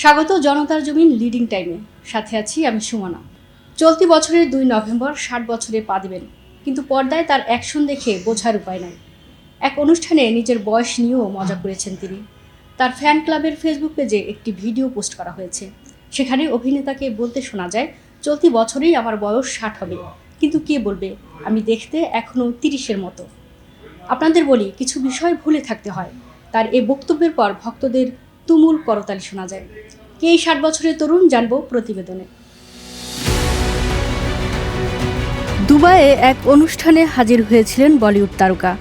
স্বাগত জনতার জমিন লিডিং টাইমে সাথে আছি আমি সুমনা। চলতি বছরের দুই নভেম্বর ষাট বছরে পা দিবেন, কিন্তু পর্দায় তার অ্যাকশন দেখে বোঝার উপায় নাই। এক অনুষ্ঠানে নিজের বয়স নিয়েও মজা করেছেন তিনি। তার ফ্যান ক্লাবের ফেসবুক পেজে একটি ভিডিও পোস্ট করা হয়েছে। সেখানে অভিনেতাকে বলতে শোনা যায়, চলতি বছরেই আমার বয়স ষাট হবে। কিন্তু কে বলবে? আমি দেখতে এখনও তিরিশের মতো। আপনাদের বলি, কিছু বিষয় ভুলে থাকতে হয়। তার এই বক্তব্যের পর ভক্তদের তুমুল করতালি শোনা যায়। এই ষাট বছরের তরুণ জানব প্রতিবেদনে। দুবাইয়ে এক অনুষ্ঠানে হাজির হয়েছিলেন বলিউড তারকা।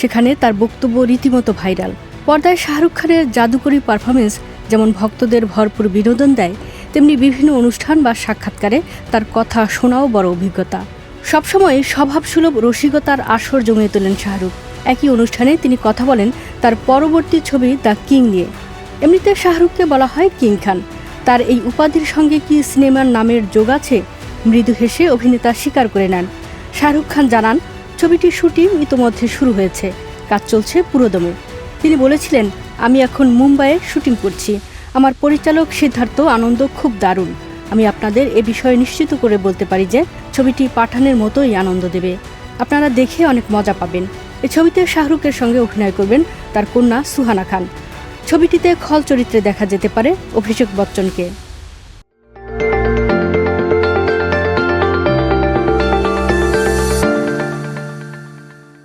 সেখানে তার বক্তব্য রীতিমতো ভাইরাল। পর্দায় শাহরুখ খানের জাদুকরী পারফরমেন্স যেমন ভক্তদের ভরপুর বিনোদন দেয়, তেমনি বিভিন্ন অনুষ্ঠান বা সাক্ষাৎকারে তার কথা শোনাও বড় অভিজ্ঞতা। সবসময় স্বভাবসুলভ রসিকতার আসর জমিয়ে তোলেন শাহরুখ। একই অনুষ্ঠানে তিনি কথা বলেন তার পরবর্তী ছবি দ্য কিং নিয়ে। এমনিতে শাহরুখকে বলা হয় কিং খান। তার এই উপাধির সঙ্গে কি সিনেমার নামের যোগ আছে? মৃদু হেসে অভিনেতা স্বীকার করে নেন। শাহরুখ খান জানান, ছবিটির শুটিং ইতোমধ্যে শুরু হয়েছে। কাজ চলছে পুরোদমে। তিনি বলেছিলেন, আমি এখন মুম্বাইয়ে শুটিং করছি। আমার পরিচালক সিদ্ধার্থ আনন্দ খুব দারুণ। আমি আপনাদের এ বিষয়ে নিশ্চিত করে বলতে পারি যে, ছবিটি পাঠানের মতোই আনন্দ দেবে। আপনারা দেখে অনেক মজা পাবেন। এ ছবিতে শাহরুখের সঙ্গে অভিনয় করবেন তার কন্যা সুহানা খান। ছবিটিতে খল চরিত্রে দেখা যেতে পারে অভিষেক বচ্চনকে।